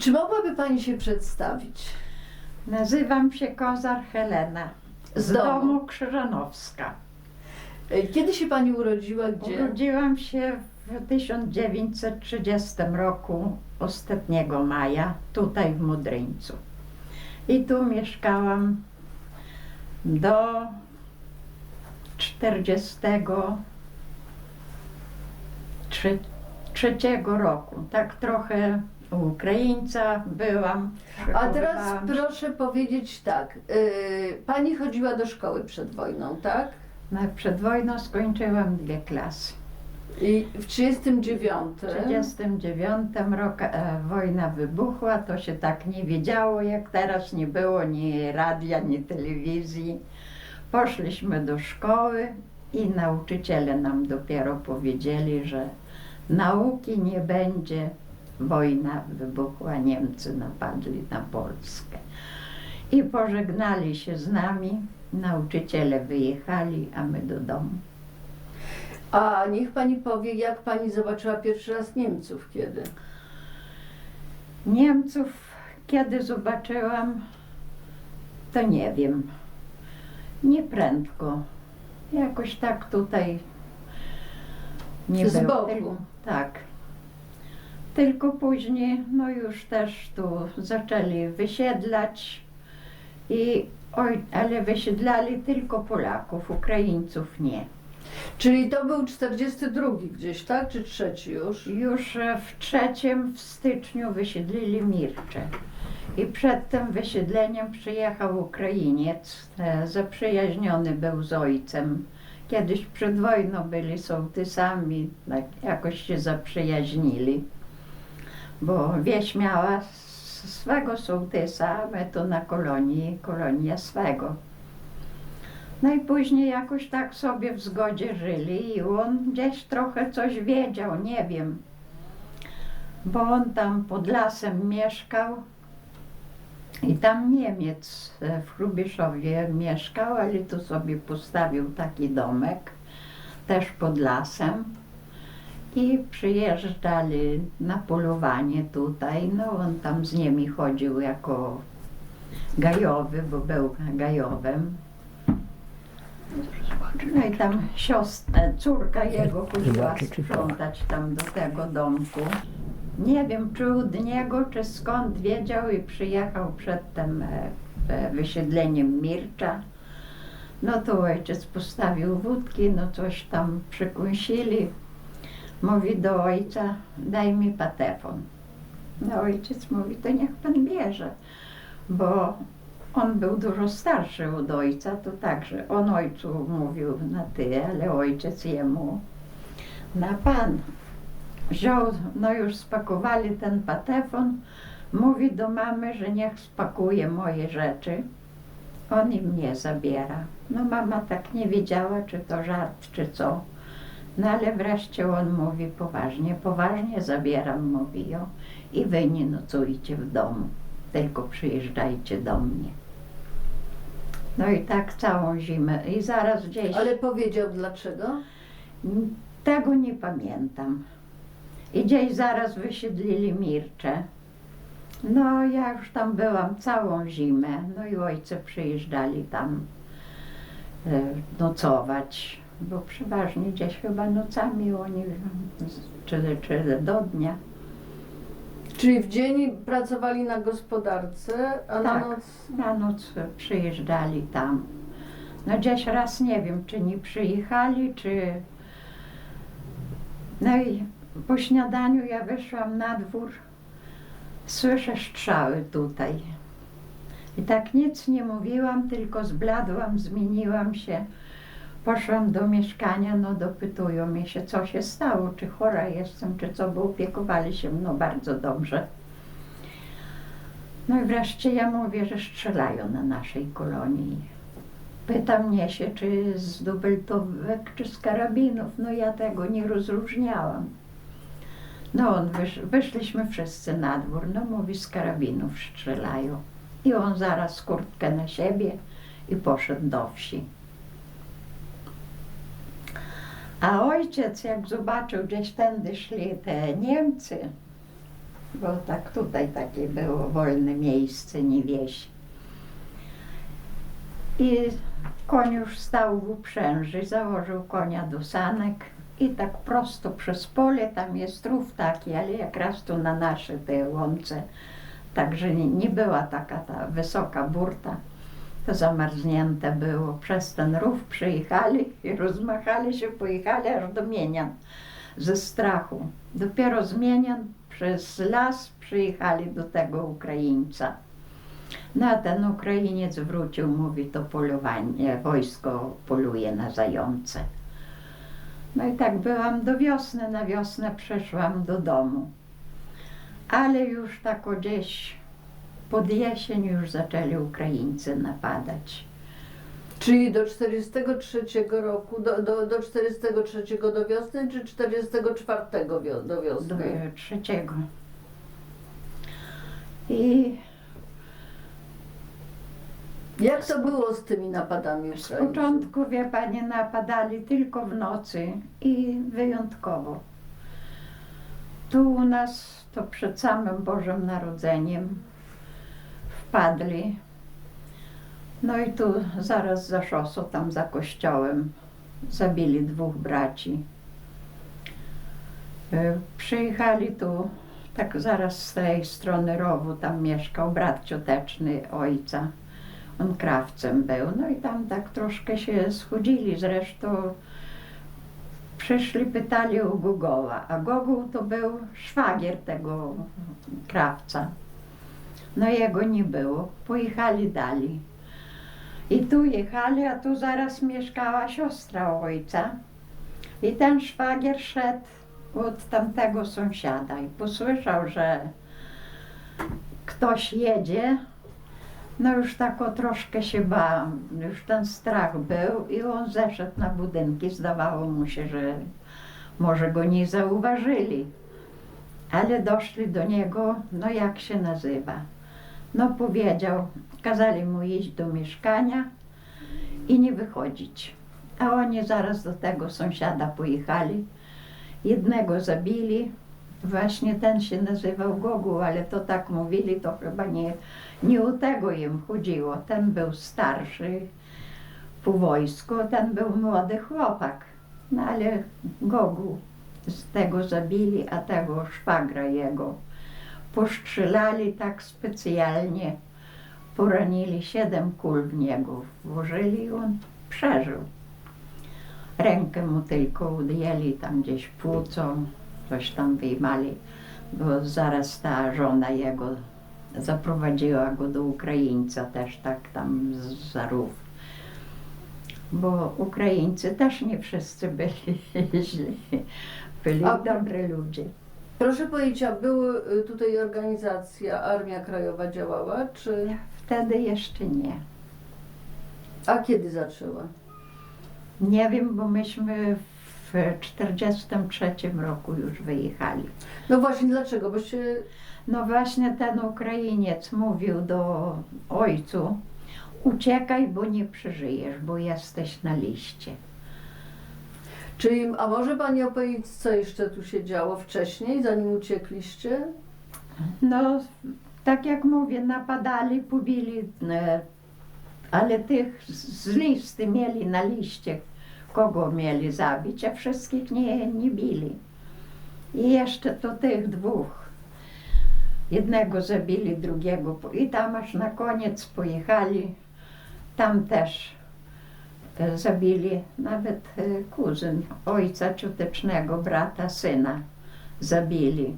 Czy mogłaby Pani się przedstawić? Nazywam się Kozar Helena z, Z domu. domu Krzyżanowska. Kiedy się Pani urodziła? Gdzie? Urodziłam się w 1930 roku, ostatniego maja, tutaj w Mudryńcu. I tu mieszkałam do 43 trzeciego roku. Tak trochę u Ukraińca byłam. A teraz przechowywałam się. proszę powiedzieć tak. e, Pani chodziła do szkoły przed wojną, tak? No, przed wojną skończyłam dwie klasy. I w 39. W 1939 roku e, wojna wybuchła, to się tak nie wiedziało jak teraz, nie było ni radia, ni telewizji. Poszliśmy do szkoły i nauczyciele nam dopiero powiedzieli, że nauki nie będzie. Wojna wybuchła, Niemcy napadli na Polskę. I pożegnali się z nami, nauczyciele wyjechali, a my do domu. A niech Pani powie, jak Pani zobaczyła pierwszy raz Niemców kiedy? Niemców, kiedy zobaczyłam, to nie wiem. Nie prędko. Jakoś tak tutaj nie Z było. boku. Tak. Tylko później, no już też tu zaczęli wysiedlać i oj, ale wysiedlali tylko Polaków, Ukraińców nie. Czyli to był 42 gdzieś, tak? Czy trzeci już? Już w trzecim w styczniu wysiedlili Mircze. I przed tym wysiedleniem przyjechał Ukrainiec, e, zaprzyjaźniony był z ojcem. Kiedyś przed wojną byli sołtysami, tak jakoś się zaprzyjaźnili. Bo wieś miała swego sołtysa, my tu na kolonii, kolonia swego. No i później jakoś tak sobie w zgodzie żyli i on gdzieś trochę coś wiedział, nie wiem. Bo on tam pod lasem mieszkał i tam Niemiec e, w Hrubieszowie mieszkał, ale tu sobie postawił taki domek, też pod lasem. I przyjeżdżali na polowanie tutaj, no on tam z nimi chodził jako gajowy, bo był gajowym. No i tam siostra, córka jego chodziła sprzątać tam do tego domku. Nie wiem, czy od niego, czy skąd wiedział i przyjechał przed tym e, e, wysiedleniem Mircza. No to ojciec postawił wódki, no coś tam przykąsili. Mówi do ojca, daj mi patefon. No ojciec mówi, to niech pan bierze, bo on był dużo starszy od ojca, to także on ojcu mówił na ty, ale ojciec jemu na pan. Wziął, no już spakowali ten patefon, mówi do mamy, że niech spakuje moje rzeczy. On i mnie zabiera. No mama tak nie wiedziała, czy to żart, czy co. No ale wreszcie on mówi poważnie, poważnie zabieram, mówi o, i wy nie nocujcie w domu, tylko przyjeżdżajcie do mnie. No i tak całą zimę i zaraz gdzieś... Ale powiedział dlaczego? Tego nie pamiętam. I gdzieś zaraz wysiedlili Mircze. No, ja już tam byłam całą zimę. No i ojce przyjeżdżali tam e, nocować, bo przeważnie gdzieś chyba nocami oni, czy, czy do dnia. Czyli w dzień pracowali na gospodarce, a na Tak. noc... Na noc przyjeżdżali tam. No gdzieś raz nie wiem, czy nie przyjechali, czy... No i po śniadaniu ja wyszłam na dwór, słyszę strzały tutaj. I tak nic nie mówiłam, tylko zbladłam, zmieniłam się. Poszłam do mieszkania, no dopytują mnie się, co się stało, czy chora jestem, czy co, bo opiekowali się mną bardzo dobrze. No i wreszcie ja mówię, że strzelają na naszej kolonii. Pyta mnie się, czy z dubeltówek, czy z karabinów. No ja tego nie rozróżniałam. No on, wysz, wyszliśmy wszyscy na dwór. No mówi, z karabinów strzelają. I on zaraz kurtkę na siebie i poszedł do wsi. A ojciec, jak zobaczył, gdzieś tędy szli te Niemcy, bo tak tutaj takie było wolne miejsce, nie wieś. I koń już stał w uprzęży, założył konia do sanek i tak prosto przez pole, tam jest rów taki, ale jak raz tu na nasze te łące, także nie, nie była taka ta wysoka burta, to zamarznięte było. Przez ten rów przyjechali i rozmachali się, pojechali aż do Mienian ze strachu. Dopiero z Mienian przez las przyjechali do tego Ukraińca. No a ten Ukrainiec wrócił, mówi to polowanie, wojsko poluje na zające. No i tak byłam do wiosny, na wiosnę przeszłam do domu. Ale już tak gdzieś pod jesień już zaczęli Ukraińcy napadać. Czyli do 43 roku, do, do, do 43 do wiosny, czy 44 wio- do Do wiosny? trzeciego. I Jak to było z tymi napadami z początku, wie pani, napadali tylko w nocy i wyjątkowo. Tu u nas, to przed samym Bożym Narodzeniem, wpadli. No i tu zaraz za szosą, tam za kościołem, zabili dwóch braci. E, Przyjechali tu, tak zaraz z tej strony rowu, tam mieszkał brat cioteczny ojca. On krawcem był, no i tam tak troszkę się schodzili, zresztą przyszli, pytali o Gogoła, a Gogół to był szwagier tego krawca. No jego nie było, pojechali dalej. I tu jechali, a tu zaraz mieszkała siostra ojca. I ten szwagier szedł od tamtego sąsiada i posłyszał, że ktoś jedzie. No już tak o troszkę się bałam, już ten strach był i on zeszedł na budynki. Zdawało mu się, że może go nie zauważyli. Ale doszli do niego, no jak się nazywa. No powiedział, kazali mu iść do mieszkania i nie wychodzić. A oni zaraz do tego sąsiada pojechali. Jednego zabili, właśnie ten się nazywał Gogu, ale to tak mówili, to chyba nie, nie o tego im chodziło. Ten był starszy po wojsku, ten był młody chłopak. No ale Gogu z tego zabili, a tego szwagra jego postrzelali tak specjalnie. Poranili siedem kul w niego, włożyli i on przeżył. Rękę mu tylko udjęli tam gdzieś płucą, coś tam wyjmali, bo zaraz ta żona jego zaprowadziła go do Ukraińca też tak tam z za rów. Bo Ukraińcy też nie wszyscy byli źli, byli dobre ludzie. Proszę powiedzieć, a były y, tutaj organizacja Armia Krajowa działała, czy... Wtedy jeszcze nie. A kiedy zaczęła? Nie wiem, bo myśmy w 43 roku już wyjechali. No właśnie, dlaczego? Bo się... No właśnie ten Ukrainiec mówił do ojcu, uciekaj, bo nie przeżyjesz, bo jesteś na liście. Czyli, a może Pani opowiedzieć, co jeszcze tu się działo wcześniej, zanim uciekliście? No, tak jak mówię, napadali, pobili, e, ale tych z listy mieli na liście, kogo mieli zabić, a wszystkich nie, nie bili. I jeszcze to tych dwóch. Jednego zabili, drugiego. I tam aż na koniec pojechali. Tam też zabili nawet e, kuzyn ojca ciotecznego, brata, syna. Zabili.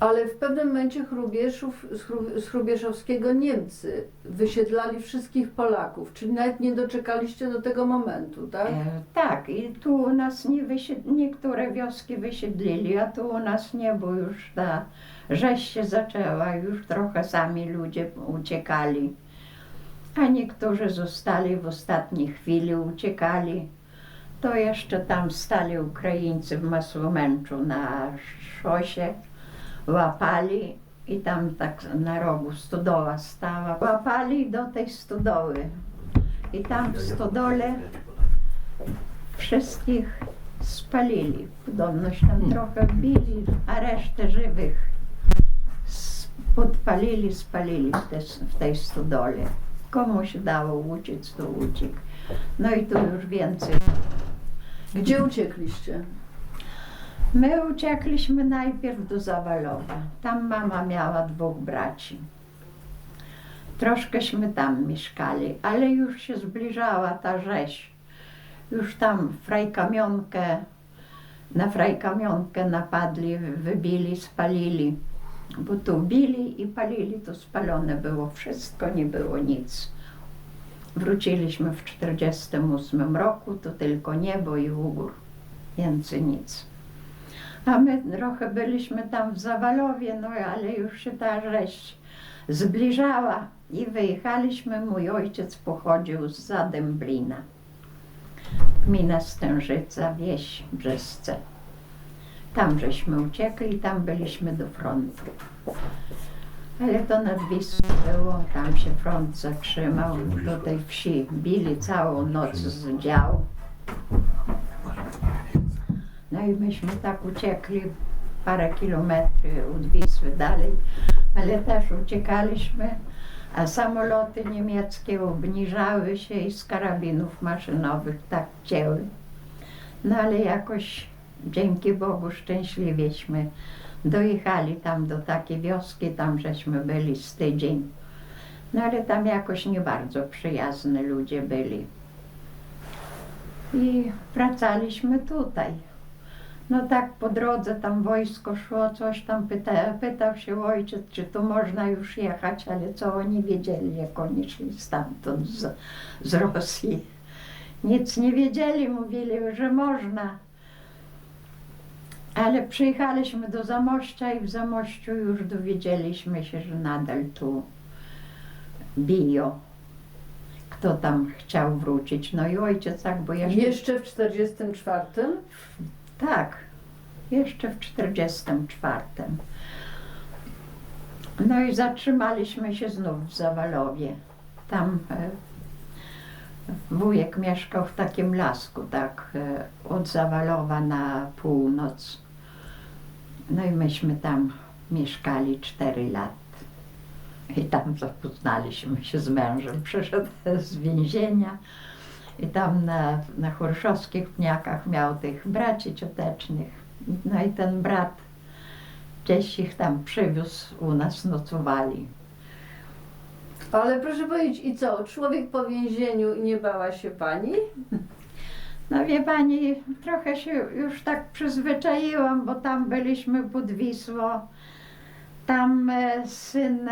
Ale w pewnym momencie Chrubieszów, z Chru- z Chrubieszowskiego Niemcy wysiedlali wszystkich Polaków, czyli nawet nie doczekaliście do tego momentu, tak? E, tak, i tu u nas nie wysied... niektóre wioski wysiedlili, a tu u nas nie, bo już ta rzeź się zaczęła, już trochę sami ludzie uciekali. A niektórzy zostali w ostatniej chwili, uciekali. To jeszcze tam stali Ukraińcy w Masłomęczu na szosie, łapali i tam tak na rogu stodoła stała. Łapali do tej stodoły. I tam w stodole wszystkich spalili. Podobnoś tam trochę bili, a resztę żywych podpalili, spalili w, w tej stodole. Komu się dało uciec, to uciekł. No i tu już więcej. Gdzie uciekliście? My uciekliśmy najpierw do Zawalowa. Tam mama miała dwóch braci. Troszkeśmy tam mieszkali, ale już się zbliżała ta rzeź. Już tam frajkamionkę, na frajkamionkę napadli, wybili, spalili. Bo tu bili i palili, to spalone było wszystko, nie było nic. Wróciliśmy w 1948 roku, to tylko niebo i ugór, więcej nic. A my trochę byliśmy tam w Zawalowie, no ale już się ta rzeź zbliżała i wyjechaliśmy. Mój ojciec pochodził z Zadęblina. Gmina Stężyca, wieś Brzesce. Tam żeśmy uciekli, tam byliśmy do frontu. Ale to nad Wisłą było, tam się front zatrzymał, do tej wsi bili całą noc z dział. No i myśmy tak uciekli parę kilometrów od Wisły dalej, ale też uciekaliśmy, a samoloty niemieckie obniżały się i z karabinów maszynowych tak cięły. No ale jakoś dzięki Bogu szczęśliwieśmy dojechali tam do takiej wioski, tam żeśmy byli z tydzień. No ale tam jakoś nie bardzo przyjazne ludzie byli. I wracaliśmy tutaj. No tak po drodze tam wojsko szło, coś tam pyta, pytał się ojciec, czy tu można już jechać, ale co oni wiedzieli, jak oni szli stamtąd z, z Rosji. Nic nie wiedzieli, mówili, że można. Ale przyjechaliśmy do Zamościa i w Zamościu już dowiedzieliśmy się, że nadal tu biją. Kto tam chciał wrócić. No i ojciec tak, bo jeszcze... Jeszcze w 44? Tak, jeszcze w 44. No i zatrzymaliśmy się znów w Zawalowie. Tam e, wujek mieszkał w takim lasku, tak, e, od Zawalowa na północ. No i myśmy tam mieszkali 4 lat. I tam zapoznaliśmy się z mężem. Przyszedł z więzienia. I tam na, na chorszowskich pniakach miał tych braci ciotecznych. No i ten brat gdzieś ich tam przywiózł, u nas nocowali. Ale proszę powiedzieć, i co? Człowiek po więzieniu i nie bała się pani? No wie pani, trochę się już tak przyzwyczaiłam, bo tam byliśmy pod Wisłą. Tam e, syn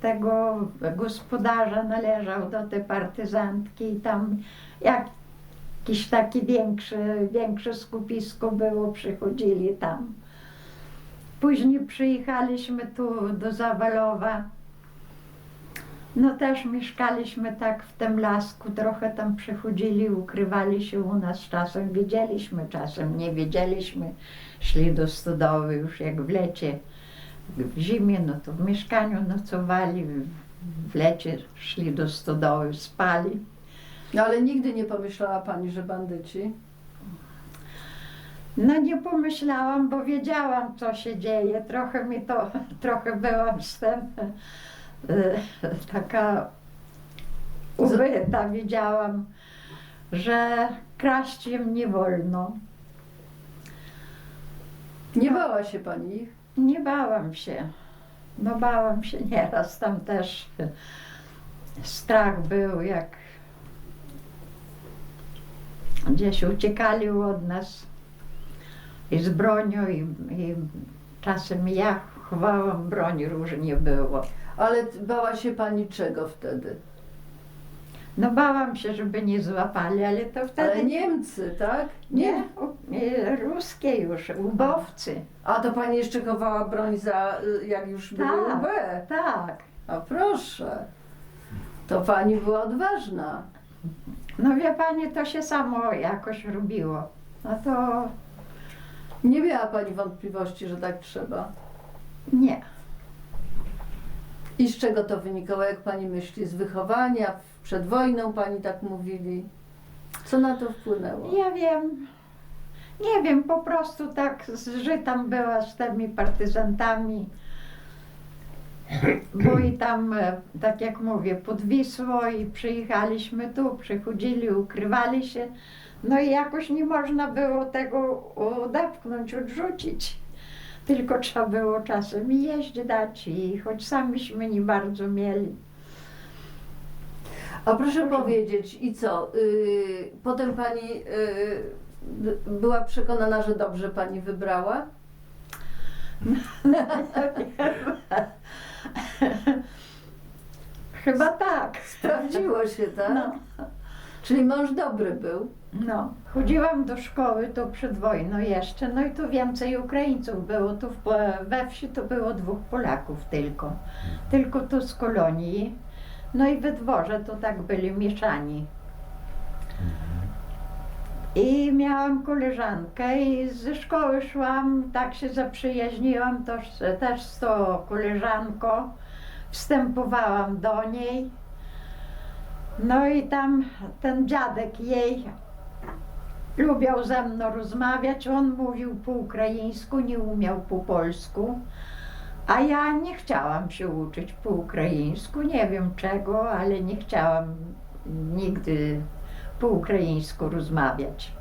tego gospodarza należał do tej partyzantki i tam jakieś takie większe, większe skupisko było, przychodzili tam. Później przyjechaliśmy tu do Zawalowa. No też mieszkaliśmy tak w tym lasku, trochę tam przychodzili, ukrywali się u nas czasem, wiedzieliśmy czasem, nie wiedzieliśmy, szli do stodoły już jak w lecie, w zimie, no to w mieszkaniu nocowali, w- lecie szli do stodoły, spali. No ale nigdy nie pomyślała pani, że bandyci? No nie pomyślałam, bo wiedziałam, co się dzieje. Trochę mi to, trochę byłam z tym taka ubyta. Wiedziałam, że kraść im nie wolno. Nie bała się pani? Nie bałam się. No bałam się nieraz. Tam też strach był, jak gdzieś uciekali od nas i z bronią i, i czasem ja chowałam broń, różnie było. Ale bała się pani czego wtedy? No bałam się, żeby nie złapali, ale to wtedy Ale Niemcy, tak? nie, u- nie ruskie już, ubowcy. A to pani jeszcze chowała broń za, y, jak już były Tak. UB? Tak. A proszę. To pani była odważna. No wie pani, to się samo jakoś robiło. No to Nie miała pani wątpliwości, że tak trzeba. Nie. I z czego to wynikało, jak pani myśli? Z wychowania? Przed wojną pani tak mówili? Co na to wpłynęło? Ja wiem. Nie wiem, po prostu tak, że tam była z tymi partyzantami. Bo i tam, e, tak jak mówię, podwisło i przyjechaliśmy tu, przychodzili, ukrywali się. No i jakoś nie można było tego odepchnąć, odrzucić. Tylko trzeba było czasem i jeść dać i choć samiśmy nie bardzo mieli. A proszę powiedzieć, i co? y, potem pani y, b- była przekonana, że dobrze pani wybrała? Chyba tak. Sprawdziło się, tak? No. Czyli mąż dobry był. No, chodziłam do szkoły to przed wojną jeszcze, no i tu więcej Ukraińców było, tu w, we wsi to było dwóch Polaków tylko, tylko tu z kolonii, no i we dworze to tak byli mieszani. I miałam koleżankę i ze szkoły szłam, tak się zaprzyjaźniłam toż, też z tą koleżanką, wstępowałam do niej. No i tam ten dziadek jej lubiał ze mną rozmawiać. On mówił po ukraińsku, nie umiał po polsku. A ja nie chciałam się uczyć po ukraińsku. Nie wiem czego, ale nie chciałam nigdy po ukraińsku rozmawiać.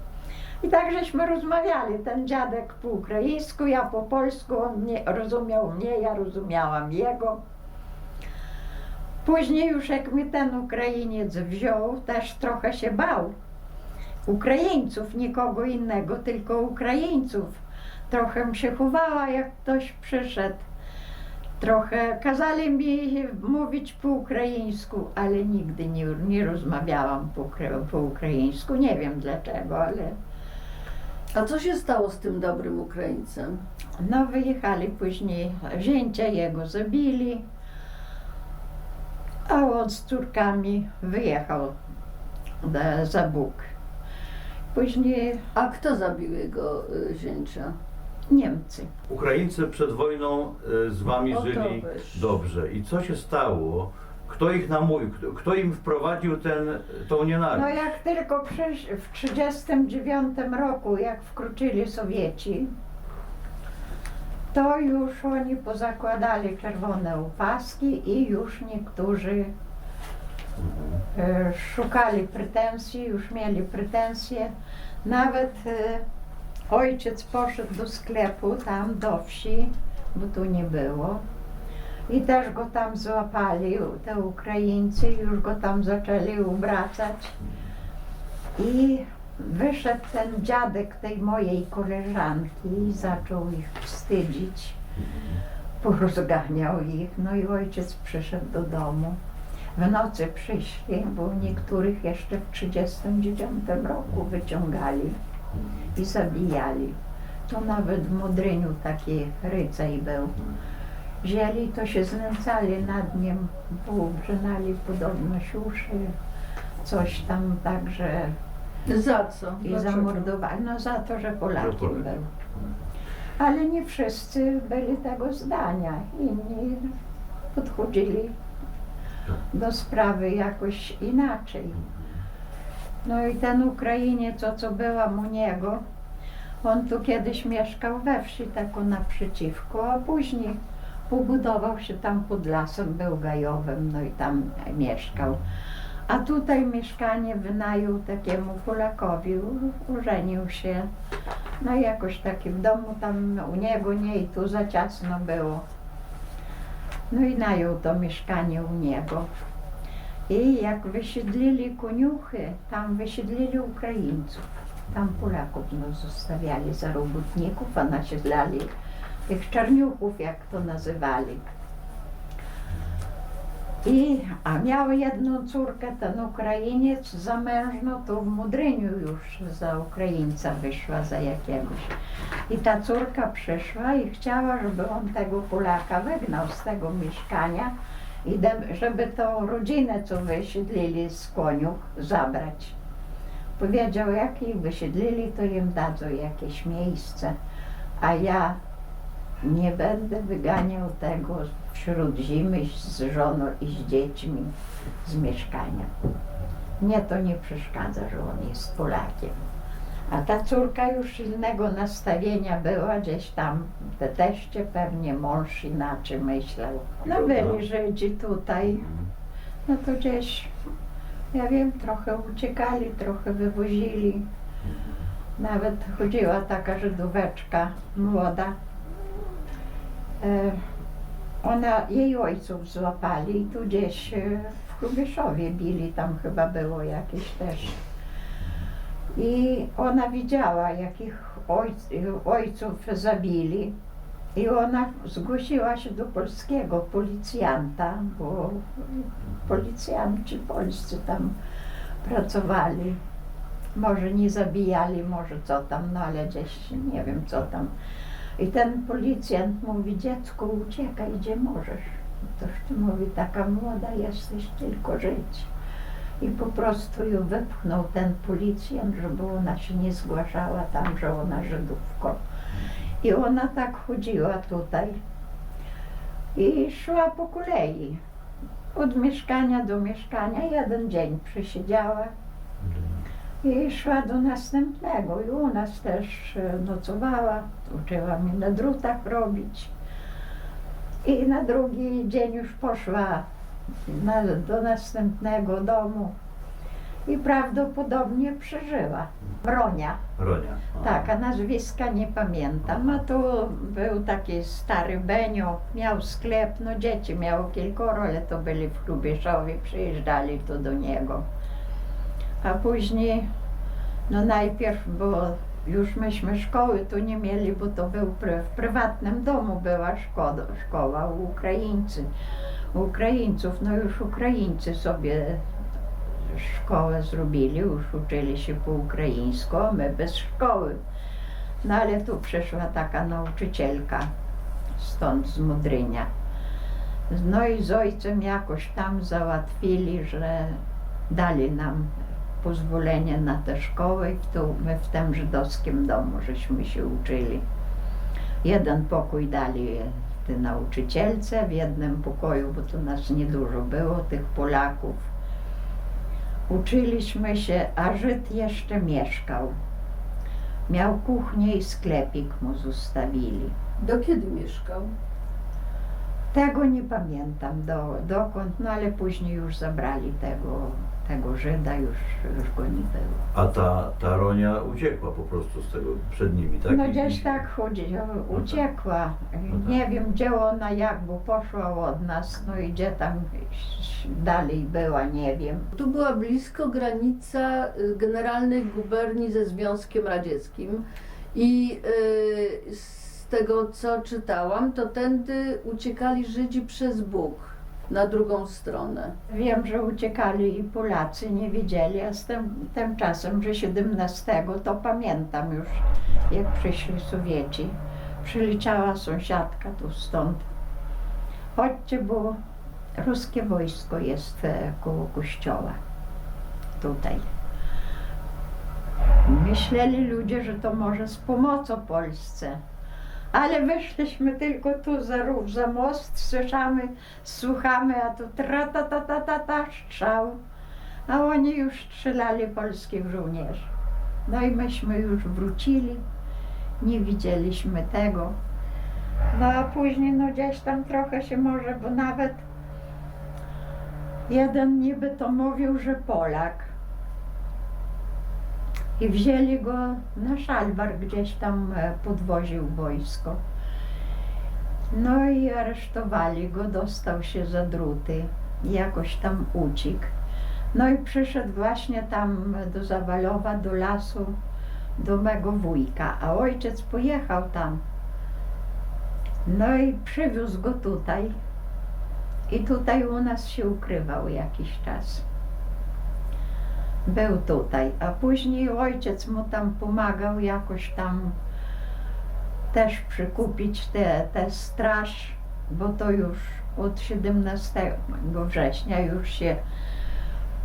I tak żeśmy rozmawiali. Ten dziadek po ukraińsku, ja po polsku. On nie, rozumiał mnie, ja rozumiałam jego. Później już jak mi ten Ukrainiec wziął, też trochę się bał. Ukraińców, nikogo innego, tylko Ukraińców. Trochę się chowała, jak ktoś przyszedł. Trochę kazali mi mówić po ukraińsku, ale nigdy nie, nie rozmawiałam po, po ukraińsku. Nie wiem dlaczego, ale A co się stało z tym dobrym Ukraińcem? no wyjechali później, zięcia jego zabili, a on z córkami wyjechał za Bóg. Później A kto zabił jego y, zięcia? Niemcy. Ukraińcy przed wojną e, z wami O to żyli weź. dobrze. I co się stało? Kto ich namówił? Kto, kto im wprowadził ten, tą No nienawiść? jak tylko przysz, w 1939 roku, jak wkroczyli Sowieci, to już oni pozakładali czerwone opaski i już niektórzy e, szukali pretensji, już mieli pretensje. Nawet e, ojciec poszedł do sklepu tam do wsi, bo tu nie było. I też go tam złapali, te Ukraińcy, już go tam zaczęli obracać. I wyszedł ten dziadek tej mojej koleżanki i zaczął ich wstydzić. Porozganiał ich, no i ojciec przyszedł do domu. W nocy przyszli, bo niektórych jeszcze w 1939 roku wyciągali i zabijali. To nawet w Modryniu taki rycerz był. Wzięli, to się znęcali nad nim, poobrzynali podobno uszy, coś tam także Za co? i Dlaczego? zamordowali. No za to, że Polakiem Polak. był. Ale nie wszyscy byli tego zdania. Inni podchodzili do sprawy jakoś inaczej. No i ten Ukrainiec, co, co byłam u niego, on tu kiedyś mieszkał we wsi, tak o naprzeciwko, a później pobudował się tam pod lasem, był gajowym, no i tam mieszkał. A tutaj mieszkanie wynajął takiemu Polakowi, u- ożenił się. No i jakoś taki w domu tam u niego nie i tu za ciasno było. No i najął to mieszkanie u niego. I jak wysiedlili koniuchy, tam wysiedlili Ukraińców. Tam Polaków no, zostawiali za robotników, a nasiedlali tych czarniuchów, jak to nazywali. I, a miał jedną córkę, ten Ukrainiec, zamężną, to w Mudryniu już za Ukraińca wyszła, za jakiegoś. I ta córka przyszła i chciała, żeby on tego Polaka wygnał z tego mieszkania i żeby tą rodzinę, co wysiedlili z koniuch, zabrać. Powiedział, jak ich wysiedlili, to im dadzą jakieś miejsce, a ja nie będę wyganiał tego wśród zimy z żoną i z dziećmi z mieszkania. Mnie to nie przeszkadza, że on jest Polakiem. A ta córka już innego nastawienia była gdzieś tam, te teście pewnie mąż inaczej myślał. No byli Żydzi tutaj, no to gdzieś, ja wiem, trochę uciekali, trochę wywozili. Nawet chodziła taka Żydóweczka młoda. E, Ona, jej ojców złapali i tu gdzieś e, w Hrubieszowie bili, tam chyba było jakieś też. I ona widziała, jakich ojc, ojców zabili. I ona zgłosiła się do polskiego policjanta, bo policjanci polscy tam pracowali. Może nie zabijali, może co tam, no ale gdzieś nie wiem co tam. I ten policjant mówi, dziecko uciekaj, gdzie możesz. Toż ty mówi, taka młoda jesteś, tylko żyć. I po prostu ją wypchnął ten policjant, żeby ona się nie zgłaszała tam, że ona Żydówką. I ona tak chodziła tutaj i szła po kolei. Od mieszkania do mieszkania, jeden dzień przesiedziała i szła do następnego. I u nas też e, nocowała, uczyła mnie na drutach robić. I na drugi dzień już poszła na, do następnego domu i prawdopodobnie przeżyła. Bronia. Ronia. A. Tak, a nazwiska nie pamiętam. A tu był taki stary Benio, miał sklep, no dzieci miało kilkoro, ale to byli w Hrubieszowie, przyjeżdżali tu do niego. A później, no najpierw, bo już myśmy szkoły tu nie mieli, bo to był w prywatnym domu była szkoła, szkoła u Ukraińcy, u Ukraińców, no już Ukraińcy sobie szkołę zrobili, już uczyli się po ukraińsku, a my bez szkoły. No ale tu przyszła taka nauczycielka stąd z Mudrynia. No i z ojcem jakoś tam załatwili, że dali nam pozwolenie na tę szkołę i tu my w tym żydowskim domu żeśmy się uczyli. Jeden pokój dali tej nauczycielce, w jednym pokoju, bo tu nas niedużo było, tych Polaków. Uczyliśmy się, a Żyd jeszcze mieszkał. Miał kuchnię i sklepik mu zostawili. Do kiedy mieszkał? Tego nie pamiętam do, dokąd, no ale później już zabrali tego, tego Żyda, już, już go nie było. A ta, ta Ronia uciekła po prostu z tego przed nimi, tak? No I- gdzieś i- tak chodzi, tak. uciekła. No tak. Nie wiem gdzie ona, jak, bo poszła od nas, no i gdzie tam dalej była, nie wiem. Tu była blisko granica y, generalnej guberni ze Związkiem Radzieckim i y, z tego co czytałam, to tędy uciekali Żydzi przez Bóg na drugą stronę. Wiem, że uciekali i Polacy nie wiedzieli, a z tym, tymczasem, że 17 to pamiętam już, jak przyszli Sowieci. Przyleciała sąsiadka tu stąd. Chodźcie, bo ruskie wojsko jest e, koło kościoła. Tutaj. Myśleli ludzie, że to może z pomocą Polsce. Ale wyszliśmy tylko tu za rów, za most, słyszamy, słuchamy, a tu tra ta ta ta ta ta strzał. A oni już strzelali polskich żołnierzy. No i myśmy już wrócili, nie widzieliśmy tego. No a później no gdzieś tam trochę się może, bo nawet jeden niby to mówił, że Polak. I wzięli go na szalbar, gdzieś tam e, podwoził wojsko. No i aresztowali go, dostał się za druty, jakoś tam uciekł. No i przyszedł właśnie tam do Zawalowa, do lasu, do mego wujka, a ojciec pojechał tam. No i przywiózł go tutaj i tutaj u nas się ukrywał jakiś czas. Był tutaj, a później ojciec mu tam pomagał jakoś tam też przykupić te, te straż, bo to już od 17 września już się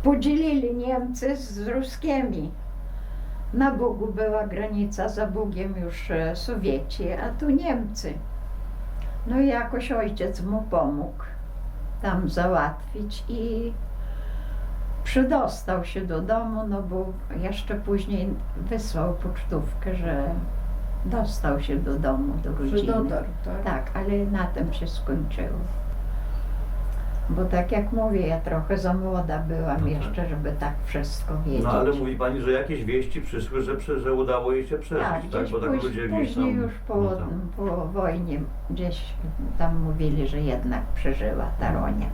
podzielili Niemcy z Ruskimi. Na Bogu była granica, za Bogiem już e, Sowieci, a tu Niemcy. No i jakoś ojciec mu pomógł tam załatwić i przydostał się do domu, no bo jeszcze później wysłał pocztówkę, że dostał się do domu, do Że rodziny. dotarł, tak? Tak, ale na tym się skończyło. Bo tak jak mówię, ja trochę za młoda byłam No tak. jeszcze, żeby tak wszystko wiedzieć. No ale mówi pani, że jakieś wieści przyszły, że, prze- że udało jej się przeżyć, tak, tak? gdzieś Bo tak ludzie gdzieś później tam... już po, no tak. po wojnie gdzieś tam mówili, że jednak przeżyła Taronia.